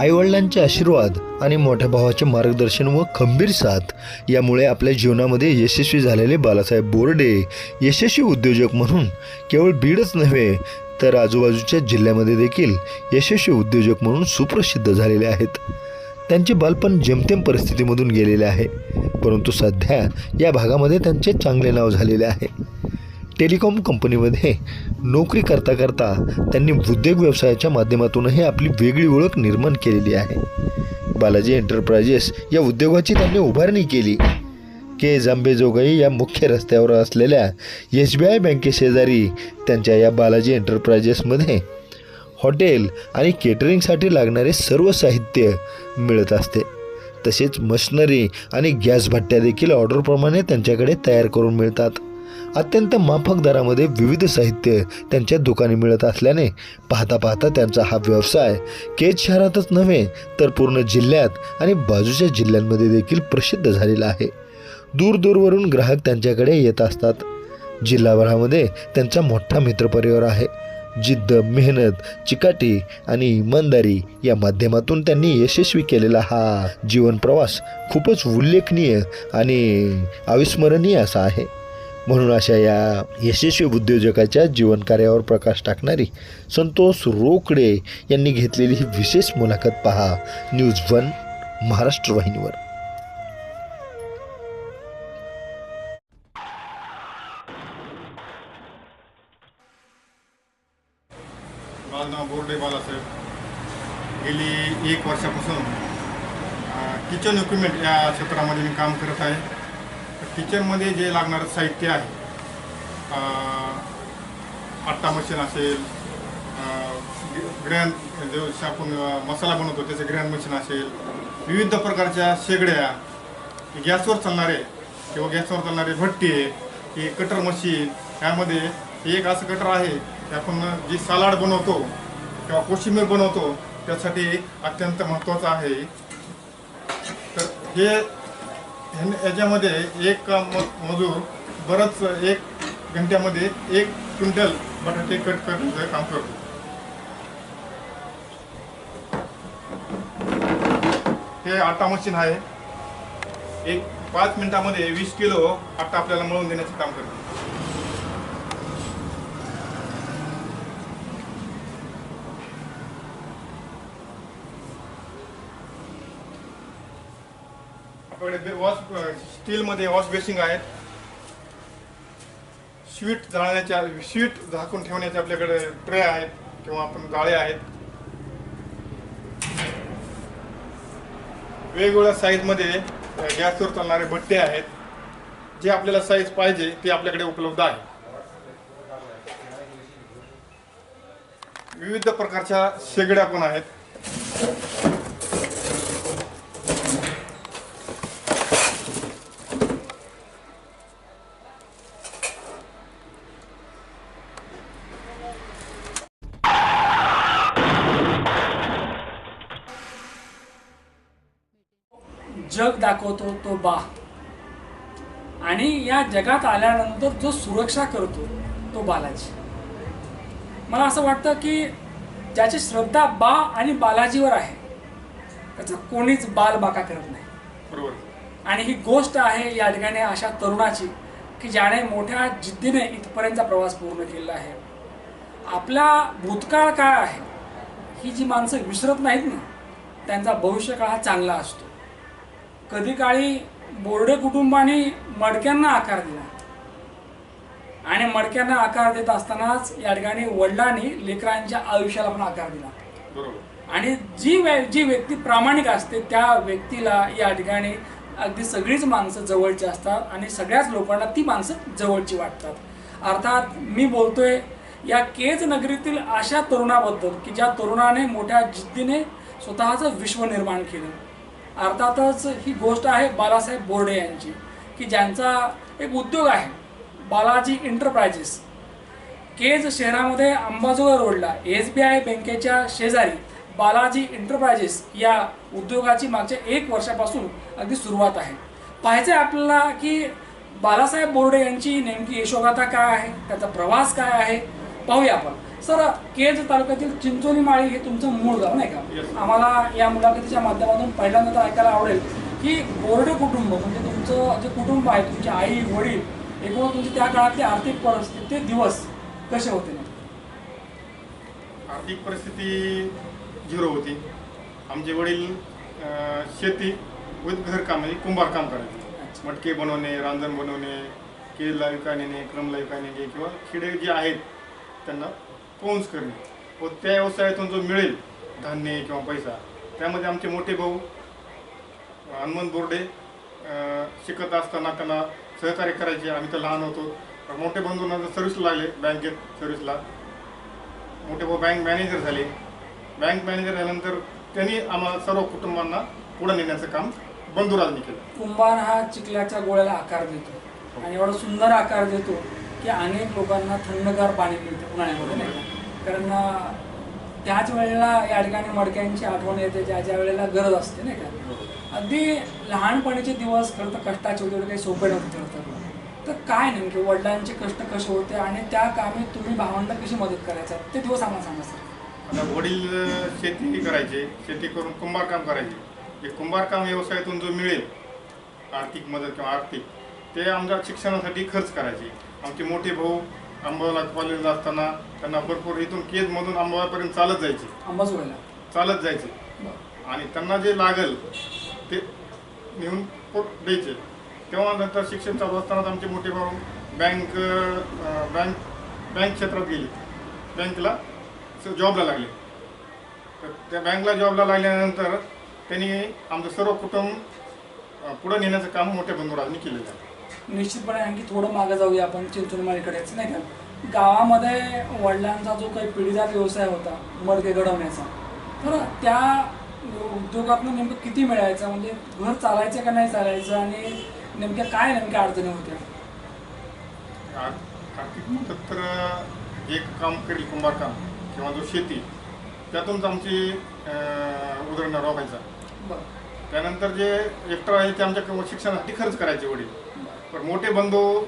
आईवडिलांचे आशीर्वाद आणि मोठ्या भावाचे मार्गदर्शन व खंबीर साथ यामुळे आपल्या जीवनामध्ये यशस्वी झालेले बालासाहेब बोर्डे यशस्वी उद्योजक म्हणून केवळ बीडच नव्हे तर आजूबाजूच्या जिल्ह्यामध्ये देखील यशस्वी उद्योजक म्हणून सुप्रसिद्ध झालेले आहेत. त्यांचे बालपण जेमतेम परिस्थितीमधून गेलेले आहे परंतु सध्या या भागामध्ये त्यांचे चांगले नाव झालेले आहे. टेलिकॉम कंपनीमध्ये नोकरी करता करता त्यांनी उद्योग व्यवसायाच्या माध्यमातूनही आपली वेगळी ओळख निर्माण केलेली आहे. बालाजी एंटरप्राइजेस या उद्योगाची त्यांनी उभारणी केली. के. जांबेजोगाई या मुख्य रस्त्यावर असलेल्या एस बी आय बँकेशेजारी त्यांच्या या बालाजी एंटरप्राइजेसमध्ये हॉटेल आणि केटरिंगसाठी लागणारे सर्व साहित्य मिळत असते. तसेच मशनरी आणि गॅस भट्ट्या देखील ऑर्डरप्रमाणे त्यांच्याकडे तयार करून मिळतात. अत्यंत माफक दरामध्ये विविध साहित्य त्यांच्या दुकानी मिळत असल्याने पाहता पाहता त्यांचा हा व्यवसाय केज शहरातच नव्हे तर पूर्ण जिल्ह्यात आणि बाजूच्या जिल्ह्यांमध्ये देखील प्रसिद्ध झालेला आहे. दूरदूरवरून ग्राहक त्यांच्याकडे येत असतात. जिल्हाभरामध्ये त्यांचा मोठा मित्रपरिवार आहे. जिद्द मेहनत चिकाटी आणि इमानदारी या माध्यमातून त्यांनी यशस्वी केलेला हा जीवन प्रवास खूपच उल्लेखनीय आणि अविस्मरणीय असा आहे. म्हणून अशा या यशस्वी उद्योजकाच्या जीवनकार्यावर प्रकाश टाकणारी संतोष रोकडे यांनी घेतलेली ही विशेष मुलाखत पहा. न्यूज वन महाराष्ट्र वाहिनीवर. बोर्डे बालासाहेब. गेली एक वर्षापासून किचन इक्विपमेंट या क्षेत्रामध्ये मी काम करत आहे. किचनमध्ये जे लागणारं साहित्य आहे आट्टा मशीन असेल ग्रँड जे आपण मसाला बनवतो त्याचं ग्रँड मशीन असेल विविध प्रकारच्या शेगड्या गॅसवर चालणारे किंवा गॅसवर चालणारे भट्टी की कटर मशीन ह्यामध्ये एक असं कटर आहे की आपण जी सलाड बनवतो किंवा कोशिंबीर बनवतो त्यासाठी अत्यंत महत्त्वाचं आहे. तर हे याच्यामध्ये एक मजूर बरंच एक घंट्यामध्ये एक क्विंटल बटाटे कट करण्याचं काम करतो. हे आटा मशीन आहे. एक पाच मिनिटामध्ये वीस किलो आटा आपल्याला मळून देण्याचं काम करतो. आपल्याकडे बे- वॉश स्टीलमध्ये वॉश बेसिंग आहेत. स्वीट जाळण्याच्या स्वीट झाकून ठेवण्याचे आपल्याकडे ट्रे आहेत किंवा आपण जाळे आहेत. वेगवेगळ्या साईजमध्ये गॅसवर चालणारे भट्टे आहेत. जे आपल्याला साईज पाहिजे ते आपल्याकडे उपलब्ध आहे विविध प्रकारच्या शेगड्या पण आहेत. जग दाखवतो तो बा. आणि या जगात आल्यानंतर जो सुरक्षा करतो तो बालाजी. मला असं वाटतं की ज्याची श्रद्धा बा आणि बालाजीवर आहे त्याचा कोणीच बाल बाका करत नाही. बरोबर. आणि ही गोष्ट आहे या ठिकाणी अशा तरुणाची की ज्याने मोठ्या जिद्दीने इथपर्यंतचा प्रवास पूर्ण केलेला आहे. आपला भूतकाळ काय आहे ही जी माणसं विसरत नाहीत ना त्यांचा भविष्यकाळ हा चांगला असतो. कधी काळी बोर्डे कुटुंबाने मडक्यांना आकार दिला. आणि मडक्यांना आकार देत असतानाच या ठिकाणी वडिलांनी लेकरांच्या आयुष्याला पण आकार दिला. आणि जी वे जी व्यक्ती प्रामाणिक असते त्या व्यक्तीला या ठिकाणी अगदी सगळीच माणसं जवळची असतात आणि सगळ्याच लोकांना ती माणसं जवळची वाटतात. अर्थात मी बोलतोय या केज नगरीतील अशा तरुणाबद्दल की ज्या तरुणाने मोठ्या जिद्दीने स्वतःचं विश्व निर्माण केलं. अर्थातच ही गोष्ट आहे बालासाहेब बोर्डे यांची की ज्यांचा एक उद्योग आहे बालाजी एंटरप्राइजेस केज शहरामध्ये अंबाजोगा रोडला एस बी आय बँकेच्या शेजारी बालाजी एंटरप्राइजेस या उद्योगाची मागच्या एक वर्षापासून अगदी सुरुवात आहे. पाहायचं आहे आपल्याला की बालासाहेब बोर्डे यांची नेमकी यशोगाथा काय आहे त्याचा प्रवास काय आहे पाहूया आपण. सर केज तालुक्यातील चिंचोली माळी हे तुमचं मूळ गाव नाही. का आम्हाला या मुलाखतीच्या माध्यमातून पहिल्यांदा तर ऐकायला आवडेल की बोर्डे कुटुंब म्हणजे तुमचं जे कुटुंब आहे तुमची आई वडील एकूण तुमची त्या काळातली आर्थिक परिस्थिती ते दिवस कसे होते? आर्थिक परिस्थिती झिरो होती आमचे वडील शेती विथ घरकाम म्हणजे कुंभार काम करायचे मटके बनवणे रांजण बनवणे केळला विकाय नेणे क्रमला विकाय नेणे किंवा खेडे जे आहेत त्यांना पोन्स करणे व त्या व्यवसायातून जो मिळेल धान्य किंवा पैसा त्यामध्ये आमचे मोठे भाऊ हनुमंत बोर्डे शिकत असताना त्यांना सहकार्य करायचे. आम्ही तर लहान होतो. मोठे बंधू नंतर सर्व्हिसला लागले बँकेत सर्व्हिसला मोठे भाऊ बँक मॅनेजर झाले. बँक मॅनेजर झाल्यानंतर त्यांनी आम्हाला सर्व कुटुंबांना पुढे नेण्याचं काम बंधुराजने केलं. कुंभार हा चिखल्याच्या गोळ्याला आकार देतो. आणि एवढा सुंदर आकार देतो की अनेक लोकांना थंडगार पाणी मिळतं उन्हाळ्यामध्ये. नाही कारण त्याच वेळेला या ठिकाणी मडक्यांची आठवण येते ज्या ज्या वेळेला गरज असते नाही का? अगदी लहानपणीचे दिवस खरं तर कष्टाचे होते काही सोपे नव्हते तर. तर काय नेमके? वडिलांचे कष्ट कसे होते आणि त्या कामी तुम्ही भावांना कशी मदत करायचा? ते दिवस आम्हाला सांगा सर. आता वडील शेती करायचे. शेती करून कुंभार काम करायचे. जे कुंभार काम व्यवसायातून जो मिळेल आर्थिक मदत किंवा आर्थिक ते आमच्या शिक्षणासाठी खर्च करायचे. आमचे मोठे भाऊ अंबाला कॉलेजला असताना त्यांना भरपूर इथून केजमधून अंबापर्यंत चालत जायचे. अंबाजोगाईला चालत जायचे. आणि त्यांना जे लागेल ते नेऊन पोट द्यायचे. तेव्हा नंतर शिक्षण चालू असतानाच आमचे मोठे भाऊ बँक बँक बँक क्षेत्रात गेले. बँकला जॉबला लागले. तर त्या बँकला जॉबला लागल्यानंतर त्यांनी आमचं सर्व कुटुंब पुढं नेण्याचं काम मोठ्या बंधुराजांनी केलेलं आहे. निश्चितपणे आणखी थोडं मागे जाऊया आपण चिंचोलीमाळीकडेच नाही का? गावामध्ये वडिलांचा जो काही पिढीजात व्यवसाय होता मडके घडवण्याचा तर त्या उद्योगातनं नेमकं किती मिळायचं? म्हणजे घर चालायचं का नाही चालायचं? आणि नेमक्या काय नेमक्या अडचणी होत्या? आर- आर्थिक मदत तर जे काम करेल कुंभार काम किंवा जो शेती त्यातूनच आमची उदरनिर्वाह व्हायचा. त्यानंतर जे एक्टर आहे ते आमच्या शिक्षणासाठी खर्च करायचे वडील. पण मोठे बंधू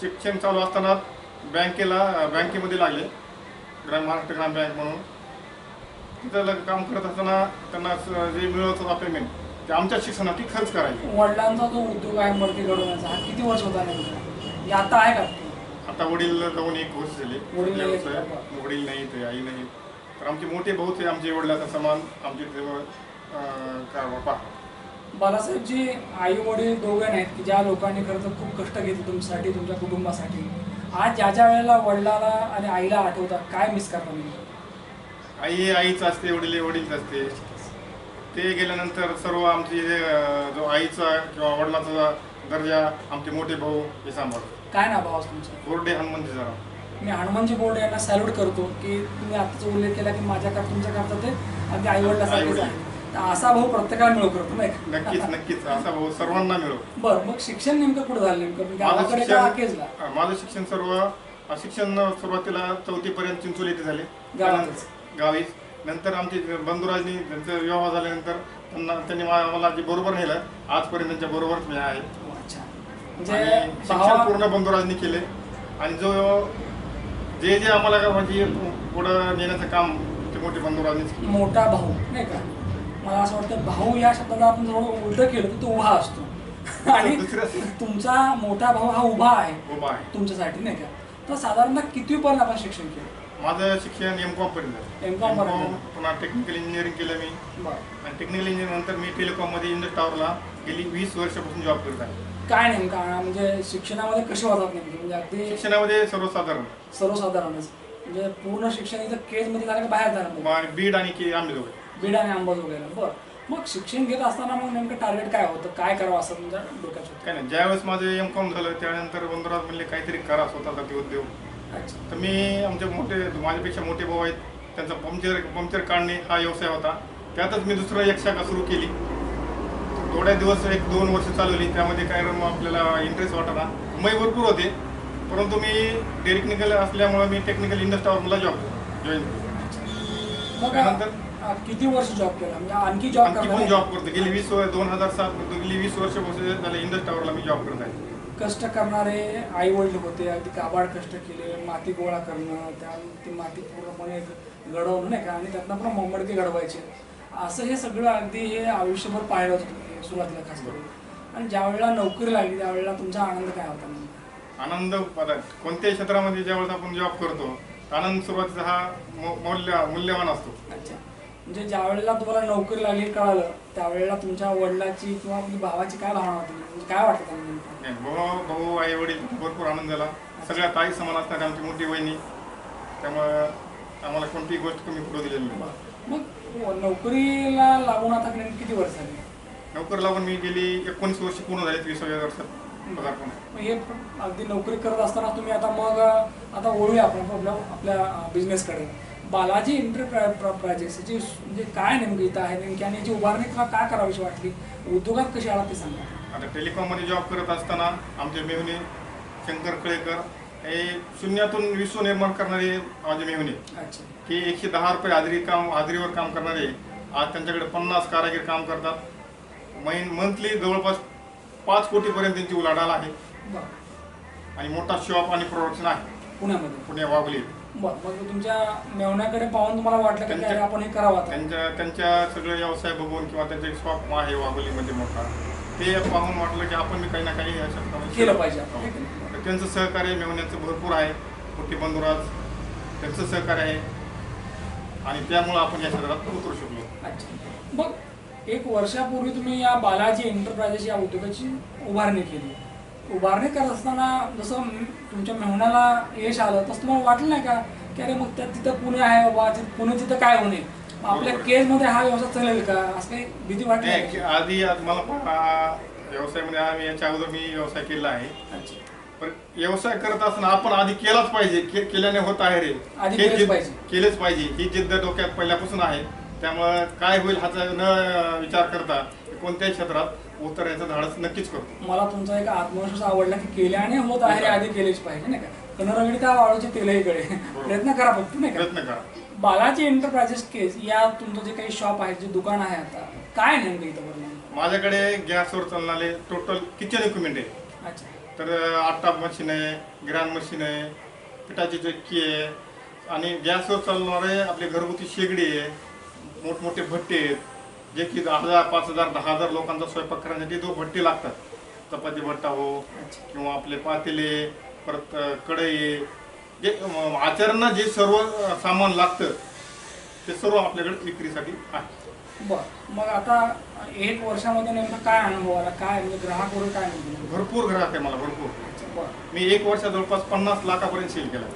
शिक्षण चालू असताना बँकेला बँकेमध्ये लागले. ग्राम महाराष्ट्र ग्राम बँक म्हणून. तिथं लग- काम करत असताना त्यांना जे मिळत होता पेमेंट ते आमच्या शिक्षणासाठी खर्च करायचे. वडिलांचा जो उद्योग आहे मडके घडवण्याचा. हा किती वर्ष होता म्हणजे आता आहे का? आता वडील जाऊन एक वर्ष झाले. वडील नाही. नाही ते आई नाही. तर आमचे मोठे भाऊ ते आमचे वडिलाचा समान. आमचे कारभार पाहतात बालासाहेबजी आई वडील दोघे नाहीत की ज्या लोकांनी खरं तर खूप कष्ट घेतले तुमच्यासाठी तुमच्या कुटुंबासाठी. आज ज्या ज्या वेळेला वडिलाला आणि आईला आठवतात काय मिस करता तुम्ही? आई आईच असते वडील वडीलच असते. ते गेल्यानंतर सर्व आमचे जे, आईचा किंवा वडिलाचा दर्जा आमचे मोठे भाऊ हे सांभाळतात काय ना भाव तुमचं? बोर्डे हनुमंत जरा. मी हनुमानजी बोर्ड यांना सॅल्यूट करतो की तुम्ही आताचा उल्लेख केला की माझ्या तुमच्या करता ते अगदी आईवडिलासारखेच आईवडील. असा भाऊ प्रत्येकाला मिळू करतो नाही का? नक्कीच नक्कीच. असा भाऊ सर्वांना मिळो. बरं मग शिक्षण नेमकं कुठं झालं नेमकं? म्हणजे माझं गावाकडे का शिक्षण माझं शिक्षण सर्व अं, शिक्षण सुरुवातीला चौथीपर्यंत चिंचोली येथे झाले. गावातच. त्यानंतर- गावीच नंतर आमचे बंधुराजनी त्यांचा विवाह झाल्यानंतर त्यांना त्यांनी मा- मला जे बरोबर नेलं आजपर्यंत त्यांच्या बरोबरच मी आहे. अच्छा. म्हणजे शिक्षण भावा पूर्ण बंधुराजनी केले. आणि जो जे जे आम्हाला का म्हणजे पुढं नेण्याचं काम ते मोठे बंधुराजनीच केले. मोठा भाऊ नाही का? मला असं वाटतं भाऊ या शब्दाला आपण जवळ उलट केलं तर तो उभा असतो. आणि तुमचा मोठा भाऊ हा उभा आहे. उभा आहे. तुमच्यासाठी नाही का? तर साधारणतः कितवीपर्यंत आपण शिक्षण केलं? माझं शिक्षण एम कॉम पर्यंत पर्यंत. M.Com, पुन्हा टेक्निकल इंजिनिअरिंग केलं मी. आणि टेक्निकल इंजिनिअरिंग नंतर मी टेलिकॉममध्ये इंडस टॉवरला गेली वीस वर्षापासून जॉब करत आहे. काय नेमका? म्हणजे शिक्षणामध्ये कसे होतात नेमके? म्हणजे अगदी शिक्षणामध्ये सर्वसाधारण. सर्वसाधारणच. म्हणजे पूर्ण शिक्षण इथं केजमध्ये झालं का बाहेर झालं? आणि बीड आणि की बीड आणि अंबाजोगाईला. बरं. मग शिक्षण घेत असताना मग नेमकं टार्गेट काय होतं? काय करावं असं तुमच्या डोक्यात होतं? काय नाही ज्यावेळेस माझं एम कॉम झालं त्यानंतर बंधुराज म्हणले काहीतरी करा स्वतःचा ते उद्योग. अच्छा. तर मी आमचे मोठे माझ्यापेक्षा मोठे भाऊ आहेत. त्यांचा पंक्चर पंक्चर काढणे हा व्यवसाय होता. त्यातच मी दुसरं एक शाखा सुरू केली. थोड्या दिवस एक दोन वर्ष चालवली त्यामध्ये काय मग आपल्याला इंटरेस्ट वाटला मै भरपूर होते. परंतु मी टेक्निकल असल्यामुळे मी टेक्निकल इंडस्ट्रीवर मला जॉब जॉईन मग त्यानंतर अं, किती वर्ष जॉब केला? म्हणजे आणखी जॉब आणखी पण करता जॉब करतो? गेली वीस वर दोन हजार सात गेली वीस वर्षापासून झाले इंडस्ट्रीवरला मी जॉब करत आहे. कष्ट करणारे आई वडील होते अगदी काबाड कष्ट केले माती गोळा करणं त्या ती माती पूर्णपणे घडवणं नाही का? आणि त्यातनं पण मोमडके घडवायचे. असं हे सगळं अगदी हे आयुष्यभर पाहिलं होतं सुरुवातीला खास करून. आणि ज्या वेळेला नोकरी लागली त्यावेळेला तुमचा आनंद काय होता? आनंद कोणत्याही क्षेत्रामध्ये ज्यावेळेस आपण जॉब करतो आनंद सुरुवातीचा हा मौल्य मूल्यवान असतो. अच्छा. म्हणजे ज्या वेळेला तुम्हाला नोकरी लागली कळालं त्यावेळेला तुमच्या वडिलाची किंवा भावाची काय भावना होती? म्हणजे काय वाटतं त्यांना भाऊ भाऊ आई वडील भरपूर आनंद झाला. सगळ्या ताई समान असणारी आमची मोठी वहिनी. त्यामुळं आम्हाला कोणतीही गोष्ट कमी पडू दिलेली नाही. मग नोकरीला लागून आता किती वर्ष झाली? नोकरी लागून मी गेली एकोणीस वर्ष पूर्ण झाली विसाव्या वर्षात मग हे अगदी नोकरी करत असताना तुम्ही आता मग आता वळूया आपण आपल्या आपल्या बिझनेसकडे बालाजी इंटरप्राइजेस याची म्हणजे काय नेमकं इथं आहे? नेमकी आणि याची उभारणी तुला काय करावीशी वाटली? उद्योगात कशी आला ते सांगा. आता टेलिकॉममध्ये जॉब करत असताना आमचे मेहुणे शंकर कळेकर हे शून्यातून विश्व निर्माण करणारे माझे मेहुणे. की एकशे दहा रुपये हाजरी काम हाजरीवर काम करणारे. आज त्यांच्याकडे पन्नास कारागीर काम करतात. महिन मंथली जवळपास पाच कोटीपर्यंत त्यांची उलाढाल आहे. आणि मोठा शॉप आणि प्रोडक्शन आहे. पुण्यामध्ये. पुणे वागली बरं मग तुमच्या मेवण्याकडे पाहून तुम्हाला वाटलं का की अरे आपण हे करावं आता? त्यांच्या त्यांच्या सगळे व्यवसाय बघून किंवा त्यांचे शॉप आहे वाघोलीमध्ये मोठा. ते पाहून वाटलं की आपण काही ना काही या क्षेत्रामध्ये केलं पाहिजे आपण. हो. तर त्यांचं सहकार्य मिळवण्याचं भरपूर आहे. मोठी बंधुराज त्यांचं सहकार्य आहे. आणि त्यामुळं आपण या क्षेत्रात उतरू शकलो. अच्छा. मग एक वर्षापूर्वी तुम्ही या बालाजी एंटरप्राइजेस या उद्योगाची उभारणी केली. उभारणी करत असताना जसं तुमच्या मेहण्याला यश आलं तसं तुम्हाला वाटलं नाही का? की अरे मग त्या तिथं पुणे आहे बाबा पुणे तिथं काय होणे आपल्या बरोबर. केजमध्ये हा व्यवसाय चालेल का? असं काही भीती वाटली? आधी मला व्यवसायामध्ये आम्ही याच्या अगोदर मी व्यवसाय केला आहे. पण व्यवसाय करत असताना आपण आधी केलाच पाहिजे केल्याने होत आहे रे. हे. केलेच पाहिजे. ही जिद्द डोक्यात पहिल्यापासून आहे. त्यामुळं काय होईल ह्याचा न विचार करता कोणत्याही क्षेत्रात उतरण्याचं धाडस नक्कीच करतो मला तुमचा एक आत्मविश्वास आवडला की केल्याने होत आहे हे आधी केलेच पाहिजे नाही का? कनरगडी त्या वाळूचे तेलही कडे प्रयत्न करा फक्त नाही का? प्रयत्न करा. बालाजी एंटरप्राइजेस केस या तुमचं जे काही शॉप आहे जे दुकान आहे आता काय नेमकं इथं बरं माझ्याकडे गॅसवर चालणारे टोटल किचन इक्विपमेंट आहे? अच्छा. तर आटा मशीन आहे ग्रँड मशीन आहे पिठाची चक्की आहे आणि गॅसवर चालणारे आपले घरगुती शेगडी आहे मोठमोठे भट्टे आहेत जे की दहा हजार पाच हजार दहा हजार लोकांचा स्वयंपाक करण्यासाठी जो भट्टी लागतात चपाती भट्टा हो किंवा आपले पातेले परत कढई जे अ, आचरणला जे सर्व सामान लागतं ते सर्व आपल्याकडे विक्रीसाठी आहे. बर. मग आता एक वर्षामध्ये नेमकं काय अनुभव आला? काय म्हणजे ग्राहक वगैरे काय भरपूर ग्राहक आहे मला भरपूर. मी एक वर्षात जवळपास पन्नास लाखापर्यंत सेल केला.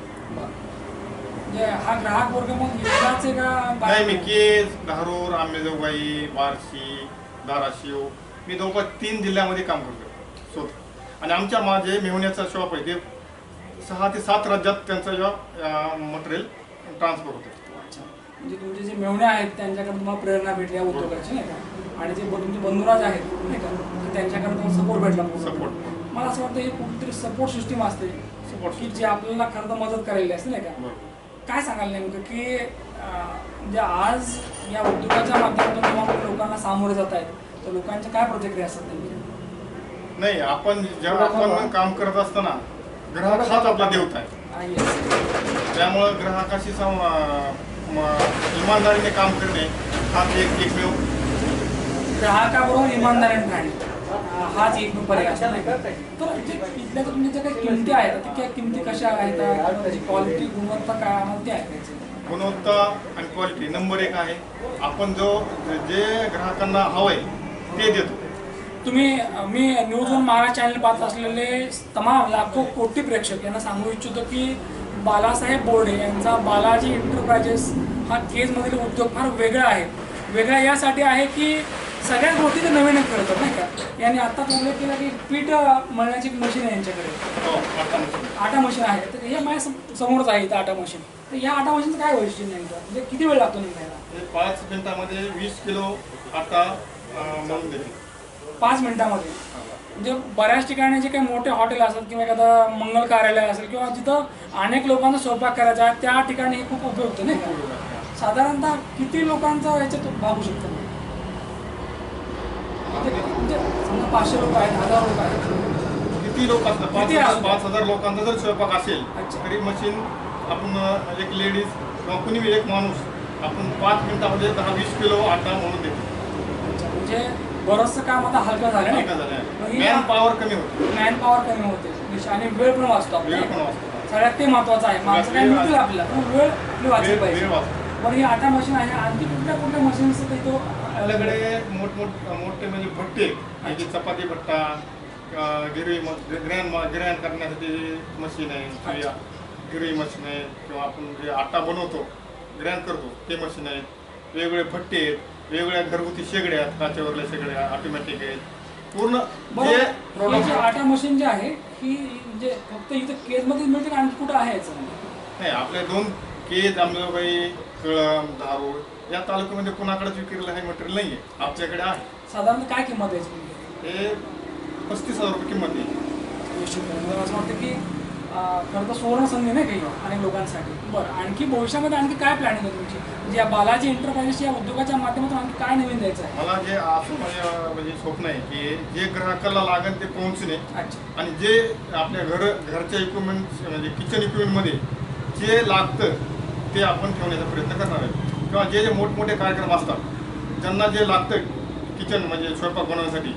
हा ग्राहक वर्ग मग आहे का नाही? मी केस धारूर आंबेजोगाई बार्शी धाराशिव मी जवळपास तीन जिल्ह्यामध्ये काम करतो स्वतः आणि आमच्या माझे मेहुण्याचा शॉप आहे ते सहा ते सात राज्यात त्यांचं जॉब मटेरियल ट्रान्सफर होतं अच्छा. म्हणजे तुमचे जे मेवणे आहेत त्यांच्याकडे तुम्हाला प्रेरणा भेटली या उद्योगाची नाही का? आणि जे तुमचे बंधुराज आहेत नाही का? तर त्यांच्याकडे तुम्हाला सपोर्ट भेटला. Support. मला असं वाटतं ही कुठेतरी सपोर्ट सिस्टीम असते Support की जी आपल्याला खरं तर मदत करायला असते नाही का? काय सांगाल नेमकं की म्हणजे आज या उद्योगाच्या माध्यमातून जेव्हा आपण लोकांना सामोरे जात आहेत तर लोकांच्या काय प्रतिक्रिया असतात नेमक्या नाही आपण जेव्हा आपण काम करत असताना ग्राहक हाच आपला देवता आहे. हा. त्यामुळं ग्राहकाशी इमानदारीने काम करणे हाच एक एकमेव ग्राहकाबरोबर इमानदारीने राहणे. हा- हाच एक पर्याय असतो नाही का? तर जे इथल्या तुमच्या ज्या काही किमती आहेत त्या त्या किमती कशा आहेत त्याची क्वालिटी गुणवत्ता काय आम्हाला ते ऐकायचं गुणवत्ता आणि क्वालिटी नंबर एक आहे. आपण जो जे ग्राहकांना हवंय ते देतो. तुम्ही मी न्यूज वन महाराज चॅनल पाहत असलेले तमाम लाखो कोटी प्रेक्षक यांना सांगू इच्छितो की बालासाहेब बोर्डे यांचा बालाजी एंटरप्राइजेस हा केजमधील उद्योग फार वेगळा आहे. वेगळा यासाठी आहे की सगळ्या गोष्टी ते नवीनच करतात नाही का? यांनी आत्ताच उल्लेख केला की पीठ मळण्याची मशीन आहे यांच्याकडे. हो आता. आटा मशीन आहे. तर हे माझ्या सम- समोरच आहे इथं आटा मशीन तर या आटा मशीनचं काय वैशिष्ट्य नेमकं? म्हणजे किती वेळ लागतो नेमका याला? हे पाच मिनिटामध्ये वीस किलो आटा अं, मळून देते. पाच मिनिटामध्ये. म्हणजे बऱ्याच ठिकाणी जे काही मोठे हॉटेल असतात किंवा एखादं मंगल कार्यालय असेल किंवा जिथं अनेक लोकांचा स्वयंपाक करायचा आहे त्या ठिकाणी हे खूप उपयुक्त नाही साधारणतः किती लोकांचा याच्यात भागू शकतो म्हणजे म्हणजे समजा पाचशे लोक आहेत हजार लोक आहेत. किती लोक असतात? पाच किती हजार? पाच हजार लोकांचा जर स्वयंपाक असेल अच्छा. तरी मशीन आपण अं, एक लेडीज किंवा कुणी एक माणूस आपण पाच मिनिटामध्ये दहा वीस किलो आटा म्हणून देतो. अच्छा, म्हणजे बरंचसं काम आता हलकं झालं नाही? झालंय मॅन पॉवर कमी होते. मॅन पॉवर कमी होते. निश- आणि वेळ पण वाचतो वेळ आपला. पण वाचतो. सगळ्यात ते महत्वाचं आहे. माणसं काय वेळ मिळतील आपल्याला? पण वेळ आपली वाचली वेळ पाहिजे. वेळ वाचतो. बरं ही आटा मशीन आहे. आणखी कुठल्या कुठल्या मशीन्स तो आपल्याकडे मोठमोठ मोठे म्हणजे भट्टे आहेत. म्हणजे चपाती भट्टा गिरवी ग्रॅन ग्रॅन करण्यासाठी मशीन आहे किंवा गिरवी मशीन आहे किंवा आपण जे आटा बनवतो ग्रॅन करतो ते मशीन आहेत वेगवेगळे भट्टे आहेत वेगवेगळ्या घरगुती शेगड्या आहेत काचेवरल्या शेगड्या ऑटोमॅटिक आहेत पूर्ण जे जी आटा मशीन जी आहे ही म्हणजे फक्त इथं केजमध्ये मिळते का आणखी कुठं आहे याचं नाही आपले दोन केज अंबाबाई कळम धारूर या तालुक्यामध्ये कुणाकडेच विक्रीला हे मटेरियल नाही आहे आपल्याकडे आहे. साधारणतः काय किंमत आहे याची? हे पस्तीस हजार रुपये किंमत आहे. मला असं वाटतं की अं, खरं तर सुवर्ण संधी नाही काही अनेक लोकांसाठी? बरं आणखी भविष्यामध्ये आणखी काय प्लॅनिंग आहे तुमची? म्हणजे या बालाजी एंटरप्राइजेस या उद्योगाच्या माध्यमातून आणखी काय नवीन द्यायचं आहे? मला जे असं माझ्या म्हणजे स्वप्न आहे की जे ग्राहकाला लागेल ते पोहोचणे अच्छा. आणि जे आपल्या घर घरच्या इक्विपमेंट म्हणजे किचन इक्विपमेंटमध्ये जे लागतं ते आपण ठेवण्याचा प्रयत्न करणार आहे किंवा जे जे मोठमोठे कार्यक्रम असतात ज्यांना जे लागतं किचन म्हणजे स्वयंपाक बनवण्यासाठी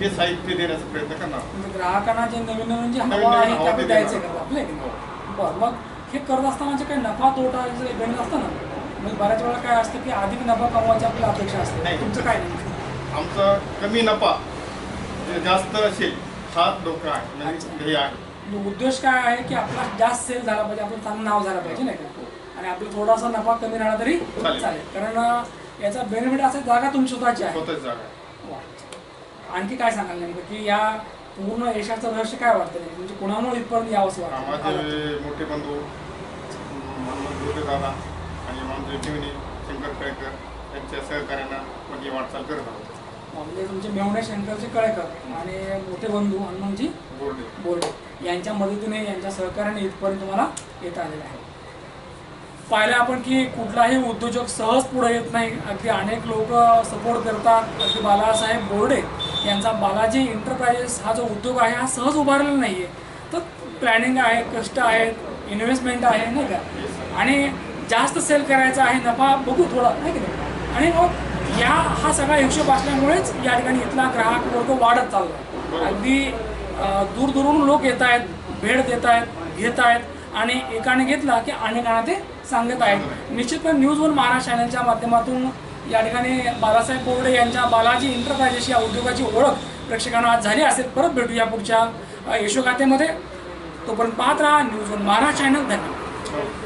ते साहित्य देण्याचा प्रयत्न करणार. ग्राहकांना जे नवीन नवीन जे हवा आहे ते द्यायचं आपल्या बरं मग हे करत असताना जे काही नफा तोटा जे गणित असतं ना म्हणजे बऱ्याच वेळा काय असतं की अधिक नफा कमवायची आपली अपेक्षा असते. नाही. तुमचं काय? नाही आमचा कमी नफा जास्त असेल हा धोका आहे. म्हणजे अच्छा. ध्येय आहे. उद्देश काय आहे की आपला जास्त सेल झाला पाहिजे आपलं चांगलं नाव झालं पाहिजे नाही का? आणि आपलं थोडासा नफा कमी राहिला तरी चालेल. कारण याचा बेनिफिट असेल जागा तुमची स्वतःची आहे. आणखी काय सांगाल नेमकं की या पूर्ण यशाचं रहस्य काय वाटतं? म्हणजे कुणामुळे इथपर्यंत यावंसं वाटतं? मोठे बंधू दादा आणि मामजे टिवणी शंकर कळेकर यांच्या सहकार्यानं म्हणजे वाटचाल करत आहोत. म्हणजे तुमचे मेवणे शंकरचे कळेकर आणि मोठे बंधू हनुमानजी बोर्डे. बोर्डे. यांच्या मदतीने यांच्या सहकार्याने इथपर्यंत तुम्हाला येता आलेलं आहे. पाहिलं आपण की कुठलाही उद्योजक सहज पुढे येत नाही. अगदी अनेक लोक सपोर्ट करतात. अगदी बालासाहेब बोर्डे यांचा बालाजी एंटरप्राइजेस हा जो उद्योग आहे हा सहज उभारलेला नाही आहे तर प्लॅनिंग आहे कष्ट आहेत इन्व्हेस्टमेंट आहे नाही का? आणि जास्त सेल करायचा आहे नफा बघू थोडा नाही की? नाही आणि मग या हा सगळा हिशोब असल्यामुळेच या ठिकाणी इथला ग्राहक वर्ग वाढत चालला. अगदी दूरदूरून लोक येत आहेत भेट देत आहेत घेत आहेत आणि एकाने घेतला की अनेकांना ते सांगत आहेत निश्चितपणे न्यूज वन महाराष्ट्र चॅनलच्या माध्यमातून या ठिकाणी बालासाहेब बोर्डे यांच्या बालाजी एंटरप्राइजेस या उद्योगाची ओळख प्रेक्षकांना आज झाली असेल. परत भेटू या पुढच्या यशोगाथेमध्ये. तोपर्यंत पाहत राहा न्यूज वन महाराष्ट्र चॅनल धन्यवाद.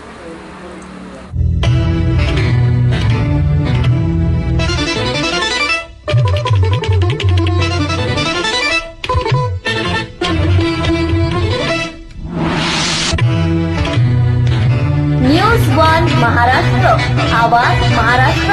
आवाज महाराष्ट्र